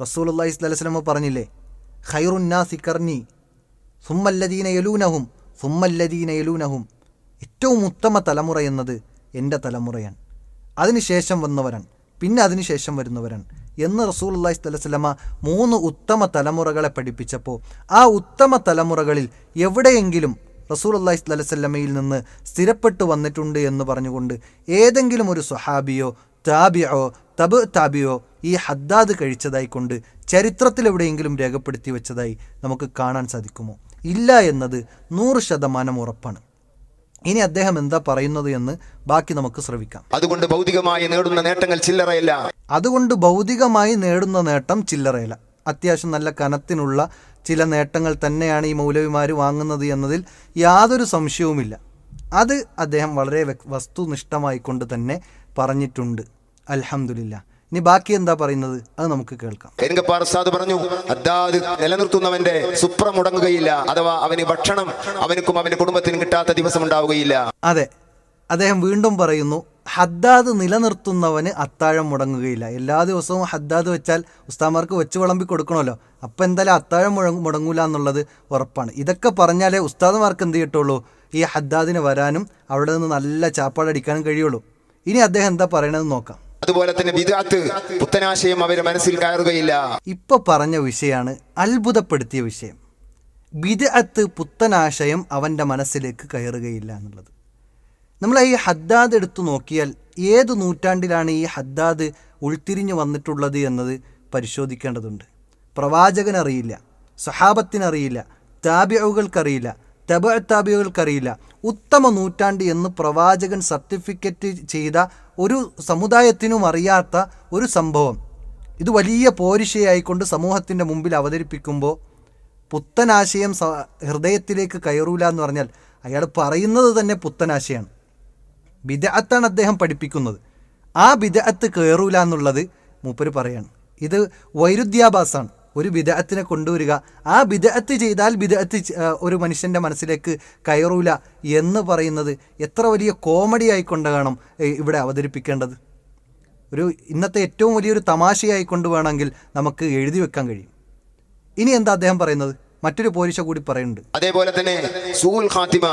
റസൂൽ അള്ളാഹി പറഞ്ഞില്ലേ? ഖൈറുന്നാ സിക്കർനി സുമ്മല്ലദീന യലൂനഹും സുമ്മല്ലദീന യലൂനഹും. ഏറ്റവും ഉത്തമ തലമുറ എന്നത് എന്റെ തലമുറയാണ്. അതിനുശേഷം വന്നവരാണ്. പിന്നെ അതിനുശേഷം വരുന്നവരാണ്. എന്ന് റസൂൽ അള്ളാഹി സ്വലമ മൂന്ന് ഉത്തമ തലമുറകളെ പഠിപ്പിച്ചപ്പോൾ ആ ഉത്തമ തലമുറകളിൽ എവിടെയെങ്കിലും റസൂൽ അള്ളാഹി സ്വലമയിൽ നിന്ന് സ്ഥിരപ്പെട്ടു വന്നിട്ടുണ്ട് എന്ന് പറഞ്ഞുകൊണ്ട് ഏതെങ്കിലും ഒരു സ്വഹാബിയോ താബിയോ തബ് താബിയോ ഈ ഹദ്ദാദ് കഴിച്ചതായി കൊണ്ട് ചരിത്രത്തിൽ എവിടെയെങ്കിലും രേഖപ്പെടുത്തി വെച്ചതായി നമുക്ക് കാണാൻ സാധിക്കുമോ? ഇല്ല എന്നത് നൂറ് ശതമാനം ഉറപ്പാണ്. ഇനി അദ്ദേഹം എന്താ പറയുന്നത് എന്ന് ബാക്കി നമുക്ക് ശ്രവിക്കാം. അതുകൊണ്ട് ഭൗതികമായി നേടുന്ന നേട്ടങ്ങൾ ചില്ലറയല്ല. അതുകൊണ്ട് ഭൗതികമായി നേടുന്ന നേട്ടം ചില്ലറയല്ല. അത്യാവശ്യം നല്ല കനത്തിനുള്ള ചില നേട്ടങ്ങൾ തന്നെയാണ് ഈ മൗലവിമാർ വാങ്ങുന്നത് എന്നതിൽ യാതൊരു സംശയവുമില്ല. അത് അദ്ദേഹം വളരെ വസ്തുനിഷ്ഠമായിക്കൊണ്ട് തന്നെ പറഞ്ഞിട്ടുണ്ട്. അൽഹംദുലില്ല ഇനി ബാക്കി എന്താ പറയുന്നത്? അത് നമുക്ക് കേൾക്കാം. കരിങ്കപ്പാറ സാദ് പറഞ്ഞു അദ്ദാദ് നിലനിർത്തുന്നവന്റെ സുപ്ര മുടങ്ങുകയില്ല അഥവാ അവന് ഭക്ഷണം അവനക്കും അവന്റെ കുടുംബത്തിനും കിട്ടാത്ത ദിവസം ഉണ്ടാവുകയില്ല. അതെ. അദ്ദേഹം വീണ്ടും പറയുന്നു ഹദ്ദാദ് നിലനിർത്തുന്നവന് അത്താഴം മുടങ്ങുകയില്ല. എല്ലാ ദിവസവും ഹദ്ദാദ് വെച്ചാൽ ഉസ്താമാർക്ക് വെച്ച് വിളമ്പി കൊടുക്കണമല്ലോ. അപ്പം എന്തായാലും അത്താഴം മുഴങ്ങ മുടങ്ങൂല എന്നുള്ളത് ഉറപ്പാണ്. ഇതൊക്കെ പറഞ്ഞാലേ ഉസ്താദുമാർക്ക് എന്ത് കിട്ടുള്ളൂ? ഈ ഹദ്ദാദിന് വരാനും അവിടെ നിന്ന് നല്ല ചാപ്പാടടിക്കാനും കഴിയുള്ളൂ. ഇനി അദ്ദേഹം എന്താ പറയണതെന്ന് നോക്കാം. അതുപോലെ തന്നെ വിദാത്ത് പുത്തനാശയം അവർ മനസ്സിൽ കയറുകയില്ല. ഇപ്പൊ പറഞ്ഞ വിഷയമാണ് അത്ഭുതപ്പെടുത്തിയ വിഷയം. വിദഅത്ത് പുത്തനാശയം അവന്റെ മനസ്സിലേക്ക് കയറുകയില്ല എന്നുള്ളത്. നമ്മൾ ഈ ഹദ്ദാദ് എടുത്തു നോക്കിയാൽ ഏത് നൂറ്റാണ്ടിലാണ് ഈ ഹദ്ദാദ് ഉൾത്തിരിഞ്ഞു വന്നിട്ടുള്ളത് എന്നത് പരിശോധിക്കേണ്ടതുണ്ട്. പ്രവാചകനറിയില്ല സഹാബത്തിനറിയില്ല താബിയകൾക്കറിയില്ല തബ താബിയകൾക്കറിയില്ല ഉത്തമ നൂറ്റാണ്ട് എന്ന് പ്രവാചകൻ സർട്ടിഫിക്കറ്റ് ചെയ്ത ഒരു സമുദായത്തിനും അറിയാത്ത ഒരു സംഭവം. ഇത് വലിയ പോരിശയായിക്കൊണ്ട് സമൂഹത്തിന്റെ മുമ്പിൽ അവതരിപ്പിക്കുമ്പോൾ പുത്തനാശയം ഹൃദയത്തിലേക്ക് കയറൂല എന്ന് പറഞ്ഞാൽ അയാൾ പറയുന്നത് തന്നെ പുത്തനാശയാണ്. ബിദഅത്താണ് അദ്ദേഹം പഠിപ്പിക്കുന്നത്. ആ ബിദഅത്ത് കയറൂല എന്നുള്ളത് മൂപ്പര് പറയാണ്. ഇത് വൈരുദ്ധ്യാഭാസമാണ് ഒരു വിദഗത്തിനെ കൊണ്ടുവരിക. ആ വിദഗത്ത് ചെയ്താൽ വിദഗത്ത് ഒരു മനുഷ്യന്റെ മനസ്സിലേക്ക് കയറൂല എന്ന് പറയുന്നത് എത്ര വലിയ കോമഡി ആയിക്കൊണ്ട് വേണം ഇവിടെ അവതരിപ്പിക്കേണ്ടത്. ഒരു ഇന്നത്തെ ഏറ്റവും വലിയൊരു തമാശയായിക്കൊണ്ട് വേണമെങ്കിൽ നമുക്ക് എഴുതി വെക്കാൻ കഴിയും. ഇനി എന്താ അദ്ദേഹം പറയുന്നത്? മറ്റൊരു പോലീസ കൂടി പറയുന്നുണ്ട്. അതേപോലെ തന്നെ സൂൽ ഖാത്തിമ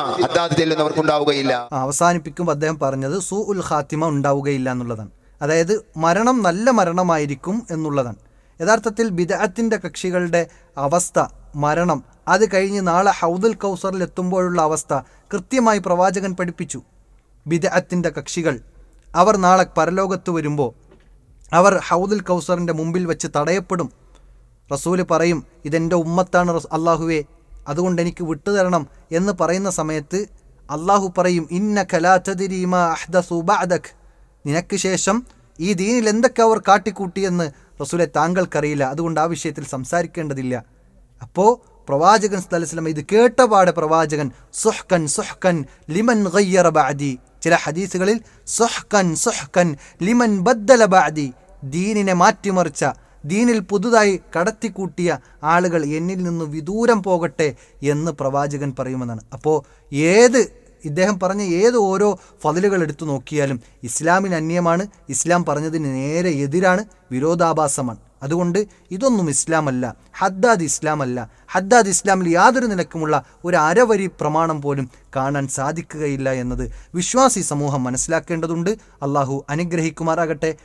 ഉണ്ടാവുകയില്ല അവസാനിപ്പിക്കുമ്പോൾ അദ്ദേഹം പറഞ്ഞത് സൂ ഉൽ ഖാത്തിമ ഉണ്ടാവുകയില്ല എന്നുള്ളതാണ്. അതായത് മരണം നല്ല മരണമായിരിക്കും എന്നുള്ളതാണ്. യഥാർത്ഥത്തിൽ ബിദഅത്തിന്റെ കക്ഷികളുടെ അവസ്ഥ മരണം അത് കഴിഞ്ഞ് നാളെ ഹൗദുൽ കൗസറിൽ എത്തുമ്പോഴുള്ള അവസ്ഥ കൃത്യമായി പ്രവാചകൻ പഠിപ്പിച്ചു. ബിദഅത്തിന്റെ കക്ഷികൾ. അവർ നാളെ പരലോകത്ത് വരുമ്പോൾ അവർ ഹൗദുൽ കൗസറിന്റെ മുമ്പിൽ വെച്ച് തടയപ്പെടും. റസൂൽ പറയും ഇതെന്റെ ഉമ്മത്താണ് അള്ളാഹുവേ അതുകൊണ്ട് എനിക്ക് വിട്ടുതരണം എന്ന് പറയുന്ന സമയത്ത് അള്ളാഹു പറയും ഇന്ന കലാതരിമ അഹ്ദസു ബഅദക്. നിനക്ക് ശേഷം ഈ ദീനിൽ എന്തൊക്കെ അവർ കാട്ടിക്കൂട്ടിയെന്ന് റസൂലെ താങ്കൾക്കറിയില്ല അതുകൊണ്ട് ആ വിഷയത്തിൽ സംസാരിക്കേണ്ടതില്ല. അപ്പോൾ പ്രവാചകൻ സ്ഥലസ്ലം ഇത് കേട്ടപാടെ പ്രവാചകൻ സുഹ്കൻ സുഹ്കൻ ലിമൻ ഗയ്യറ ബാദി ചില ഹദീസുകളിൽ സുഹ്കൻ സുഹ്കൻ ലിമൻ ബദ്ദല ബാദി ദീനിനെ മാറ്റിമറിച്ച ദീനിൽ പുതുതായി കടത്തിക്കൂട്ടിയ ആളുകൾ എന്നിൽ നിന്ന് വിദൂരം പോകട്ടെ എന്ന് പ്രവാചകൻ പറയുമെന്നാണ്. അപ്പോൾ ഏത് ഇദ്ദേഹം പറഞ്ഞ ഏത് ഓരോ ഫതിലുകൾ എടുത്തു നോക്കിയാലും ഇസ്ലാമിന് അന്യമാണ് ഇസ്ലാം പറഞ്ഞതിന് നേരെ എതിരാണ് വിരോധാഭാസമാണ്. അതുകൊണ്ട് ഇതൊന്നും ഇസ്ലാമല്ല ഹദ്ദാദ് ഇസ്ലാമല്ല. ഹദ്ദാദ് ഇസ്ലാമിൽ യാതൊരു നിലക്കുമുള്ള ഒരു അരവരി പ്രമാണം പോലും കാണാൻ സാധിക്കുകയില്ല എന്നത് വിശ്വാസി സമൂഹം മനസ്സിലാക്കേണ്ടതുണ്ട്. അള്ളാഹു അനുഗ്രഹിക്കുമാറാകട്ടെ.